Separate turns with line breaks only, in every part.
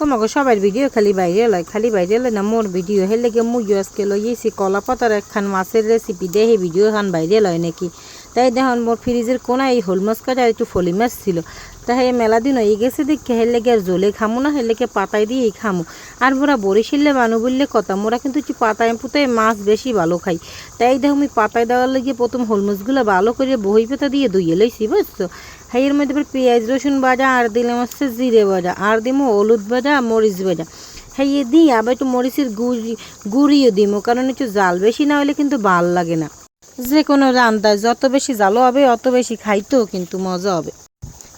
তোমাকে সবার ভিডিও খালি বাইরে লয়, খালি বাইরে লয় না, মোর ভিডিও হেলে লেগে মুই আজকে লইয়েছি কলা পাতার একখান মাছের রেসিপি দে সেই ভিডিও খান বাইরে লয় নাকি? তাই দেখুন, মোর ফ্রিজের কোনায় এই হোল মাছ কাটা একটু ফলি মাছ ছিল। তাই মেলা দিন হয়ে গেছে দেখে লেগে আর জলে খামু না, হের লেগে পাতায় দিয়েই খামু। আর মোরা বরিশিলে মানু বললে কথা, মোরা কিন্তু একটু পাতায় পুতায় মাছ বেশি ভালো খাই। তাই দেখো আমি পাতায় দেওয়ার লেগে প্রথম হোল মাছগুলো ভালো করে বহি পাতা দিয়ে ধুয়ে লইছি, বুঝছ? হ্যাঁ এর মধ্যে পেঁয়াজ রসুন ভাজা, আর দিলাম হচ্ছে জিরে ভাজা, আর দিমো হলুদ ভাজা মরিচ ভাজা। হ্যাঁ দিই, আবার একটু মরিচের গুড়ি গুঁড়িও দিমো, কারণ একটু জাল বেশি না হলে কিন্তু ভালো লাগে না। যে কোনো রান্দায় যত বেশি জালো হবে, অত বেশি খাইতেও কিন্তু মজা হবে।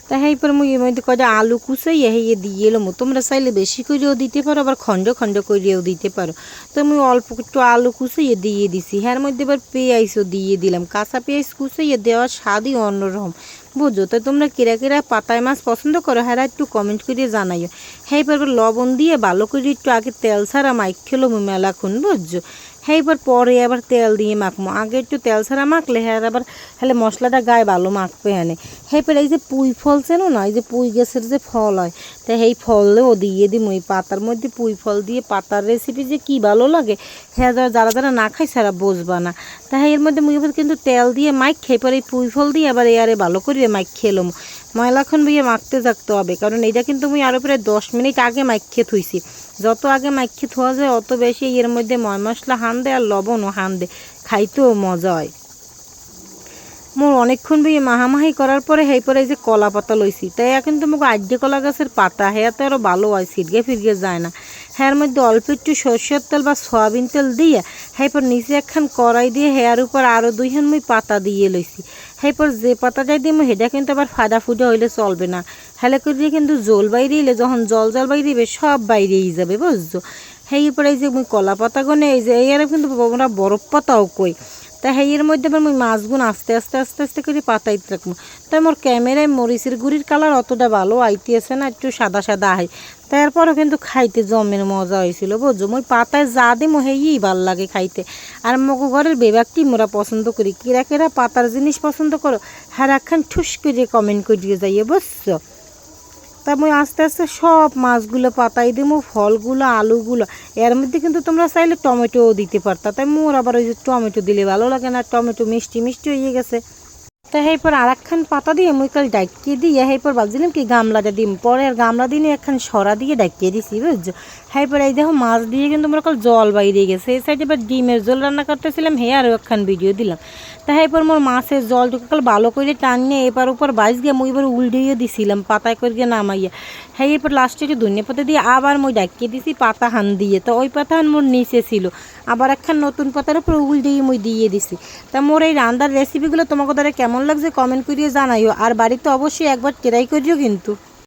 তা হ্যাঁ পর মুই এর মধ্যে কয়টা আলু কুচাই হেয়ে দিয়ে এলো তোমরা চাইলে বেশি করেও দিতে পারো, আবার খণ্ড খণ্ড করেও দিতে পারো। তো মুই অল্প একটু আলু কুচাইয়ে দিয়ে দিছি। হ্যাঁ মধ্যে এবার পেঁয়াজও দিয়ে দিলাম। কাঁচা পেঁয়াজ কুচাইয়ে দেওয়ার স্বাদই অন্যরকম। বুঝো, তো তোমরা কিরা কিরা পাতায় মাছ পছন্দ করো হ্যাঁ একটু কমেন্ট করে জানাইও। হ্যাঁ এবার লবণ দিয়ে ভালো করে একটু আগে তেল ছাড়া মাইক খেলো মেলাক্ষণ বুঝছ? হ্যাঁ পরে আবার তেল দিয়ে মাখবো আগে একটু তেল ছাড়া মাখলে হ্যাঁ আবার হলে মশলাটা গায়ে ভালো মাখবে হ্যাঁ হ্যাঁ পরে এই যে পুঁই ফল চেনো না, এই যে পুঁই গাছের যে ফল হয়, তা এই ফলও দিয়ে দিই ওই পাতার মধ্যে পুঁই ফল দিয়ে পাতার রেসিপি যে কি ভালো লাগে হ্যাঁ যারা যারা যারা না খায় সারা বুঝবা না। তা এর মধ্যে মুই কিন্তু তেল দিয়ে মাইক খেয়ে পরে এই পুঁই ফল দিয়ে আবার এয়ারে ভালো করে মাইক খেলাম ময়লাক্ষণ বইয়ে মাখতে থাকতে হবে, কারণ এটা কিন্তু মুই আরও প্রায় দশ মিনিট আগে মাইক খেয়ে থুইছি। যত আগে মাইক খেয়ে থোয়া যায়, অত বেশি এর মধ্যে ময় মশলা হান দেয় আর লবণও হান দেয় খাইতেও মজা হয়। মোর অনেকক্ষণ বইয়ে মাহামাহি করার পরে হেই পরে যে কলা পাতা লইছি তাই এখন তো মোক আড্ডে কলা গাছের পাতা হ্যাঁ তো আরও ভালো হয় সিটগে ফিরগে যায় না। হ্যাঁ মধ্যে অল্প একটু সরষের তেল বা সয়াবিন তেল দিয়ে হ্যাঁ পর নিচে একখান কড়াই দিয়ে হেয়ার উপর আরও দুইখান মুই পাতা দিয়ে লইছি। হ্যাঁ যে পাতাটাই দিই হেডা কিন্তু আবার ফাদা ফুডা হইলে চলবে না। হেলে করে দিয়ে কিন্তু জল বাইরে এলে যখন জল জল বাইরে সব বাইরেই যাবে, বুঝছ? সেই এরপরে এই যে মুই কলা পাতা গনে এই যে এর কিন্তু আমরা বরফ পাতাও কই। তা হ্যাঁ এর মধ্যে আবার মুই মাছগুন আস্তে আস্তে আস্তে আস্তে করে পাতাইতে রাখব। তাই মোর ক্যামেরায় মরিচের গুড়ির কালার অতটা ভালো আইতে আছে না, একটু সাদা সাদা আই তারপরও কিন্তু খাইতে জমের মজা হয়েছিল, বুঝছ? মই পাতায় যা দিই হেই ভালো লাগে খাইতে। আর মগো ঘরের বেবাকটি মোরা পছন্দ করি। কিরা কিরা পাতার জিনিস পছন্দ করো হ্যাঁ একখান ঠুস করে কমেন্ট করিয়ে যাইয়ে, বুঝছ? তা আমি আস্তে আস্তে সব মাছগুলো, পাতাই দেবো ফলগুলো, আলুগুলো। এর মধ্যে কিন্তু তোমরা চাইলে টমেটোও দিতে পারতা। তাই মোর আবার ওই যে টমেটো দিলে ভালো লাগে না, টমেটো মিষ্টি মিষ্টি হয়ে গেছে। তা এরপর আর একখান পাতা দিয়ে মুই কাল ডাকিয়ে দিয়ে এরপর ভাবছিলাম কি গামলাটা দিম। পরে আর গামলা দিয়ে একখান সরা দিয়ে ডাকিয়ে দিছি, বুঝছ? এরপর এই দেখো মাছ দিয়ে কিন্তু আমরা কাল জল বাইরে গেছে। এই সাইডে এবার ডিমের জল রান্না করতেছিলাম, হে আরও একখান ভিডিও দিলাম। তা এরপর মোর মাছের জল কাল ভালো করে টানিয়ে এবার উপর বাইশ গিয়ে মুই এবার উল্টিয়ে দিছিলাম, পাতায় করে গিয়ে নামাইয়া। হ্যাঁ এরপর লাস্টে একটু ধনিয়া পাতা দিয়ে আবার মই ডাকিয়ে দিছি পাতা হান দিয়ে। তো ওই পাতা হান মোর নিচে ছিল, আবার একখান নতুন পাতার উপর উল্টিয়ে মই দিয়ে দিছি। তা মোর এই রান্নার রেসিপিগুলো তোমাকে দ্বারা কেমন লাগছে কমেন্ট করিয়ে জানাইও। আর বাড়িতে অবশ্যই একবার ট্রাই করিও কিন্তু।